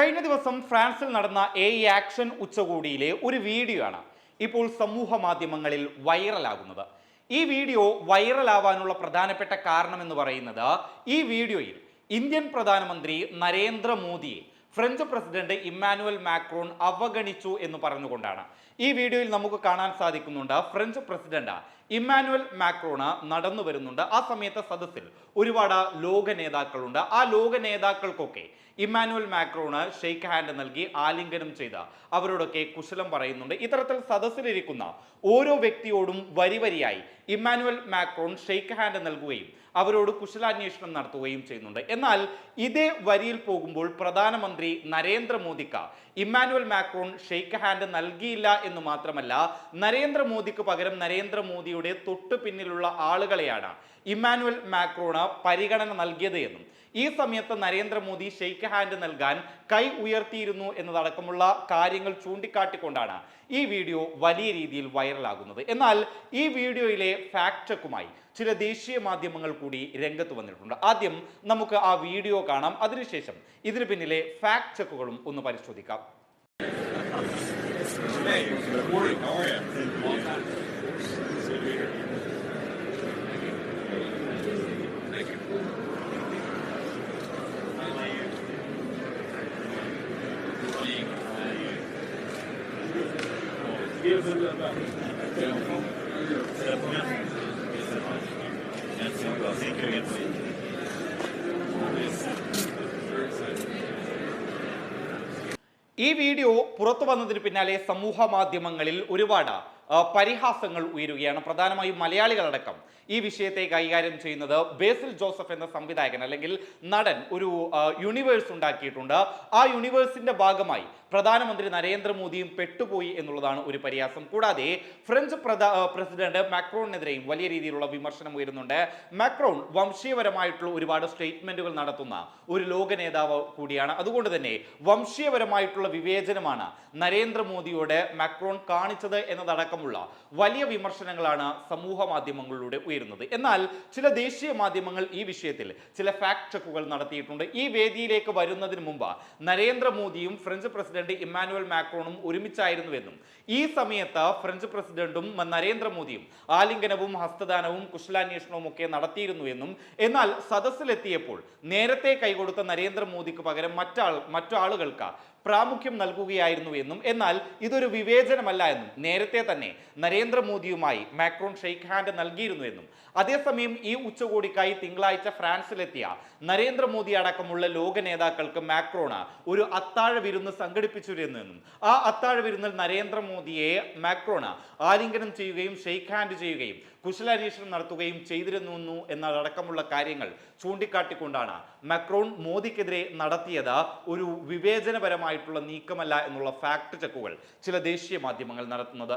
കഴിഞ്ഞ ദിവസം ഫ്രാൻസിൽ നടന്ന എ ആക്ഷൻ ഉച്ചകോടിയിലെ ഒരു വീഡിയോ ആണ് ഇപ്പോൾ സമൂഹ മാധ്യമങ്ങളിൽ വൈറലാകുന്നത്. ഈ വീഡിയോ വൈറലാവാനുള്ള പ്രധാനപ്പെട്ട കാരണം എന്ന് പറയുന്നത് ഈ വീഡിയോയിൽ ഇന്ത്യൻ പ്രധാനമന്ത്രി നരേന്ദ്രമോദിയെ ഫ്രഞ്ച് പ്രസിഡന്റ് ഇമ്മാനുവൽ മാക്രോൺ അവഗണിച്ചു എന്ന് പറഞ്ഞുകൊണ്ടാണ്. ഈ വീഡിയോയിൽ നമുക്ക് കാണാൻ സാധിക്കുന്നുണ്ട് ഫ്രഞ്ച് പ്രസിഡന്റ് ഇമ്മാനുവൽ മാക്രോണ് നടന്നു വരുന്നുണ്ട്. ആ സമയത്തെ സദസ്സിൽ ഒരുപാട് ലോക നേതാക്കളുണ്ട്. ആ ലോക നേതാക്കൾക്കൊക്കെ ഇമ്മാനുവൽ മാക്രോണ് ഷെയ്ക്ക് ഹാൻഡ് നൽകി ആലിംഗനം ചെയ്ത്. അവരോടൊക്കെ കുശലം പറയുന്നുണ്ട്. ഇത്തരത്തിൽ സദസ്സിലിരിക്കുന്ന ഓരോ വ്യക്തിയോടും വരി വരിയായി ഇമ്മാനുവൽ മാക്രോൺ ഷെയ്ക്ക് ഹാൻഡ് നൽകുകയും അവരോട് കുശലാന്വേഷണം നടത്തുകയും ചെയ്യുന്നുണ്ട്. എന്നാൽ ഇതേ വരിയിൽ പോകുമ്പോൾ പ്രധാനമന്ത്രി നരേന്ദ്രമോദിക്ക്. ഇമ്മാനുവൽ മാക്രോൺ ഷെയ്ക്ക് ഹാൻഡ് നൽകിയില്ല എന്ന് മാത്രമല്ല നരേന്ദ്രമോദിക്ക് പകരം നരേന്ദ്രമോദിയുടെ തൊട്ടു പിന്നിലുള്ള ആളുകളെയാണ് ഇമ്മാനുവൽ മാക്രോണ് പരിഗണന നൽകിയത് എന്നും. ഈ സമയത്ത് നരേന്ദ്രമോദി ഷെയ്ക്ക് ഹാൻഡ് നൽകാൻ കൈ ഉയർത്തിയിരുന്നു എന്നതടക്കമുള്ള കാര്യങ്ങൾ ചൂണ്ടിക്കാട്ടിക്കൊണ്ടാണ് ഈ വീഡിയോ വലിയ രീതിയിൽ വൈറലാകുന്നത് എന്നാൽ ഈ വീഡിയോയിലെ ഫാക്ട് ചെക്കുമായി ചില ദേശീയ മാധ്യമങ്ങൾ കൂടി രംഗത്ത് വന്നിട്ടുണ്ട് ആദ്യം നമുക്ക് ആ വീഡിയോ കാണാം അതിനുശേഷം ഇതിന് പിന്നിലെ ഫാക്ട് ചെക്കുകളും ഒന്ന് പരിശോധിക്കാം Hey, recording. How are you? ഈ വീഡിയോ പുറത്തു വന്നതിന് പിന്നാലെ സമൂഹ മാധ്യമങ്ങളിൽ ഒരുപാട് പരിഹാസങ്ങൾ ഉയരുകയാണ്. പ്രധാനമായും മലയാളികളടക്കം ഈ വിഷയത്തെ കൈകാര്യം ചെയ്യുന്നത് ബേസിൽ ജോസഫ് എന്ന സംവിധായകൻ അല്ലെങ്കിൽ നടൻ ഒരു യൂണിവേഴ്സ് ഉണ്ടാക്കിയിട്ടുണ്ട്. ആ യൂണിവേഴ്സിന്റെ ഭാഗമായി പ്രധാനമന്ത്രി നരേന്ദ്രമോദിയും പെട്ടുപോയി എന്നുള്ളതാണ് ഒരു പരിഹാസം. കൂടാതെ ഫ്രഞ്ച് പ്രസിഡന്റ് മാക്രോണിനെതിരെയും വലിയ രീതിയിലുള്ള വിമർശനം ഉയരുന്നുണ്ട്. മാക്രോൺ വംശീയപരമായിട്ടുള്ള ഒരുപാട് സ്റ്റേറ്റ്മെന്റുകൾ നടത്തുന്ന ഒരു ലോക നേതാവ് കൂടിയാണ്. അതുകൊണ്ട് തന്നെ വംശീയപരമായിട്ടുള്ള വിവേചനമാണ് നരേന്ദ്രമോദിയോട് മാക്രോൺ കാണിച്ചത് എന്നതടക്കമുള്ള വലിയ വിമർശനങ്ങളാണ് സമൂഹ മാധ്യമങ്ങളിലൂടെ ഉയരുന്നത്. എന്നാൽ ചില ദേശീയ മാധ്യമങ്ങൾ ഈ വിഷയത്തിൽ ചില ഫാക്ട് ചെക്കുകൾ നടത്തിയിട്ടുണ്ട്. ഈ വേദിയിലേക്ക് വരുന്നതിന് മുമ്പ് നരേന്ദ്രമോദിയും ഫ്രഞ്ച് പ്രസിഡന്റ് ഇമ്മാനുവൽ മാക്രോണും ഒരുമിച്ചായിരുന്നുവെന്നും ഈ സമയത്ത് ഫ്രഞ്ച് പ്രസിഡന്റും നരേന്ദ്രമോദിയും ആലിംഗനവും ഹസ്തദാനവും കുശലാന്വേഷണവും ഒക്കെ നടത്തിയിരുന്നുവെന്നും എന്നാൽ സദസ്സിലെത്തിയപ്പോൾ നേരത്തെ കൈകൊടുത്ത നരേന്ദ്രമോദിക്ക് പകരം മറ്റാൾ മറ്റു ആളുകൾക്ക് പ്രാമുഖ്യം നൽകുകയായിരുന്നു എന്നും എന്നാൽ ഇതൊരു വിവേചനമല്ല എന്നും നേരത്തെ നരേന്ദ്രമോദിയുമായി മാക്രോൺ ഷെയ്ക്ക് ഹാൻഡ് നൽകിയിരുന്നു എന്നും. അതേസമയം ഈ ഉച്ചകോടിക്കായി തിങ്കളാഴ്ച ഫ്രാൻസിലെത്തിയ നരേന്ദ്രമോദി അടക്കമുള്ള ലോക നേതാക്കൾക്ക് മാക്രോണ് ഒരു അത്താഴ വിരുന്ന് സംഘടിപ്പിച്ചിരുന്നെന്നും. ആ അത്താഴ വിരുന്നിൽ നരേന്ദ്രമോദിയെ മാക്രോണ് ആലിംഗനം ചെയ്യുകയും ഷെയ്ക്ക് ഹാൻഡ് ചെയ്യുകയും കുശലാന്വേഷണം നടത്തുകയും ചെയ്തിരുന്നു എന്നതടക്കമുള്ള കാര്യങ്ങൾ ചൂണ്ടിക്കാട്ടിക്കൊണ്ടാണ് മാക്രോൺ മോദിക്കെതിരെ നടത്തിയത് ഒരു വിവേചനപരമായിട്ടുള്ള നീക്കമല്ല എന്നുള്ള ഫാക്ട് ചെക്കുകൾ ചില ദേശീയ മാധ്യമങ്ങൾ നടത്തുന്നത്.